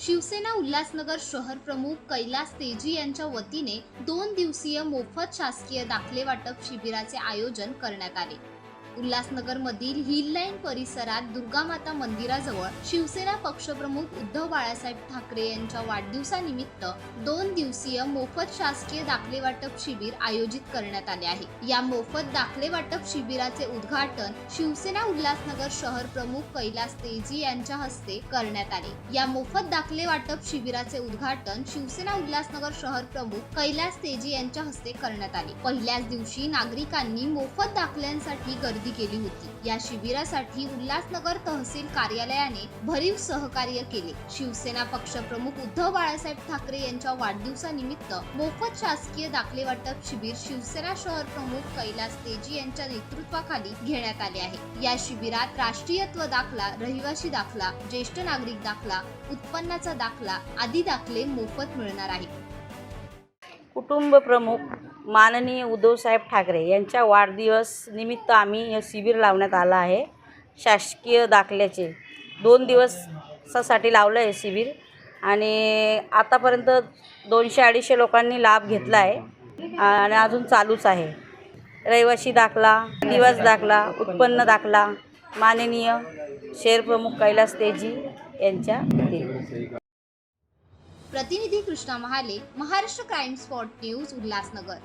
शिवसेना उल्हासनगर शहर प्रमुख कैलास तेजी यांच्या वतीने दोन दिवसीय मोफत शासकीय दाखले वाटप शिबिराचे आयोजन करण्यात आले. उल्हासनगर मधील हिल लाईन परिसरात दुर्गामाता मंदिराजवळ शिवसेना पक्षप्रमुख उद्धव बाळासाहेब ठाकरे यांच्या वाढदिवसानिमित्त दोन दिवसीय मोफत शासकीय दाखले वाटप शिबिर आयोजित करण्यात आले आहे. या मोफत दाखले वाटप शिबिराचे उद्घाटन शिवसेना उल्हासनगर शहर प्रमुख कैलास तेजी यांच्या हस्ते करण्यात आले. या मोफत दाखले वाटप शिबिराचे उद्घाटन शिवसेना उल्हासनगर शहर प्रमुख कैलास तेजी यांच्या हस्ते करण्यात आले. पहिल्याच दिवशी नागरिकांनी मोफत दाखल्यांसाठी गर्दी केली होती. या शिबिरासाठी उल्हासनगर तहसील कार्यालयाने भरीव सहकार्य केले. शिवसेना पक्षप्रमुख उद्धव बाळासाहेब ठाकरे यांच्या वाढदिवसानिमित्त मोफत शासकीय दाखले वाटप शिबिर शिवसेना शहर प्रमुख कैलास तेजी यांच्या नेतृत्वाखाली घेण्यात आले आहे. या शिबिरात राष्ट्रीयत्व दाखला रहिवासी दाखला ज्येष्ठ नागरिक दाखला उत्पन्नाचा दाखला आदी दाखले मोफत मिळणार आहे. कुटुंब प्रमुख माननीय उद्धवसाहेब ठाकरे यांच्या वाढदिवस निमित्त आम्ही हे शिबिर लावण्यात आलं आहे. शासकीय दाखल्याचे दोन दिवसासाठी लावलं आहे शिबिर. आणि आतापर्यंत दोनशे अडीचशे लोकांनी लाभ घेतला आहे. आणि अजून चालूच आहे. रहिवासी दाखला दिवस दाखला उत्पन्न दाखला माननीय शेरप्रमुख कैलास तेजी यांच्या प्रतिनिधी Krishna Mahale Maharashtra crime spot news Ulhasnagar.